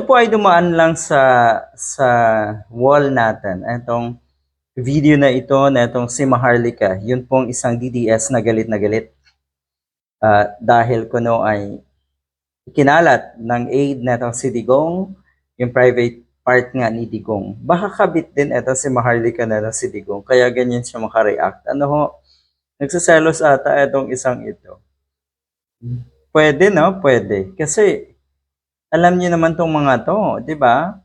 Ito po ay dumaan lang sa sa wall natin. Itong video na ito na itong si Maharlika. Yun pong isang DDS na galit na galit. Ah, dahil kuno ay kinalat ng aid na itong si Digong, yung private part nga ni Digong. Baka kabit din ito si Maharlika na itong si Digong. Kaya ganyan siya makareact. Ano ho? Nagsaselos ata itong isang ito. Pwede, no? Pwede. Kasi alam niyo naman tong mga to, 'di ba?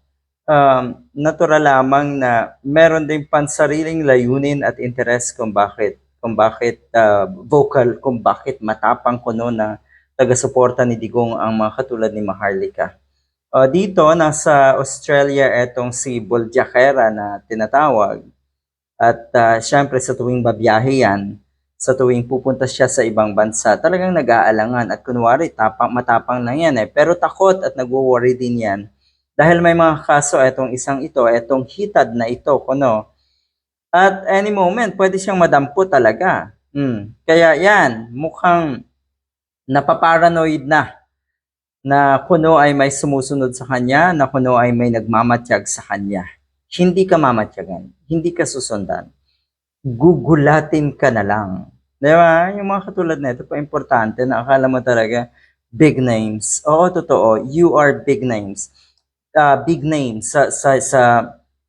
Um, natural lamang na meron ding pansariling layunin at interes kung bakit kung bakit ah, vocal, kung bakit matapang kuno na taga-suporta ni Digong ang mga katulad ni Maharlika. Ah, dito, nasa Australia, etong si Boljakera na tinatawag. At ah, syempre sa tuwing babiyahe yan, sa tuwing pupunta siya sa ibang bansa, talagang nag-aalangan at kunwari tapang matapang lang yan eh. Pero takot at nagwo-worry din yan dahil may mga kaso etong isang ito, etong hitad na ito, kuno. At any moment, pwede siyang madampo talaga. Hmm. Kaya yan, mukhang napaparanoid na na kuno ay may sumusunod sa kanya, na kuno ay may nagmamatiyag sa kanya. Hindi ka mamatyagan, hindi ka susundan. Gugulatin ka na lang. Di ba? Yung mga katulad na ito pa importante na akala mo talaga big names. Oo, totoo. You are big names. Uh, big names sa, sa, sa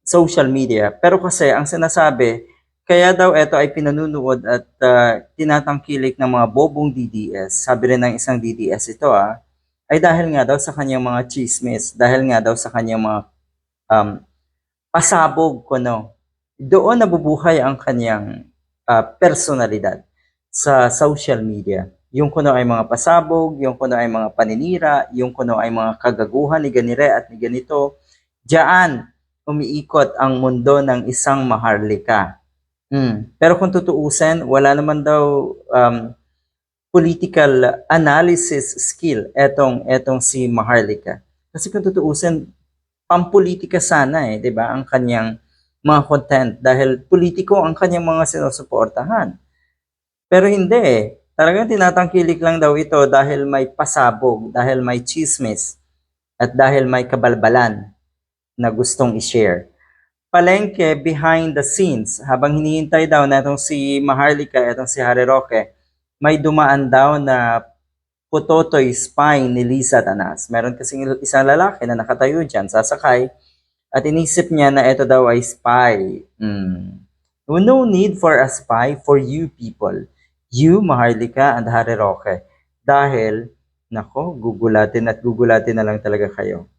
social media. Pero kasi ang sinasabi, kaya daw ito ay pinanunood at uh, tinatangkilik ng mga bobong DDS. Sabi rin ng isang DDS ito ah, ay dahil nga daw sa kanyang mga chismis, dahil nga daw sa kanyang mga um, pasabog kuno. Doon nabubuhay ang kanyang ah, personalidad sa social media. Yung kuno ay mga pasabog, yung kuno ay mga paninira, yung kuno ay mga kagaguhan ni ganire at ni ganito. Diyan umiikot ang mundo ng isang maharlika. Hmm. Pero kung tutuusin, wala naman daw um, political analysis skill etong etong si Maharlika. Kasi kung tutuusin, pampolitika sana eh, 'di ba? Ang kanyang mga content dahil politiko ang kanyang mga sinusuportahan. Pero hindi eh. Talagang tinatangkilik lang daw ito dahil may pasabog, dahil may chismis, at dahil may kabalbalan na gustong i-share. Palengke behind the scenes, habang hinihintay daw na itong si Maharlika, itong si Harry Roque, may dumaan daw na putotoy spine ni Lisa Tanas. Meron kasing isang lalaki na nakatayo dyan, sasakay, at inisip niya na ito daw ay spy. Hmm. No need for a spy for you people. You, Maharlika, and Harry Roque. Dahil, nako, gugulatin at gugulatin na lang talaga kayo.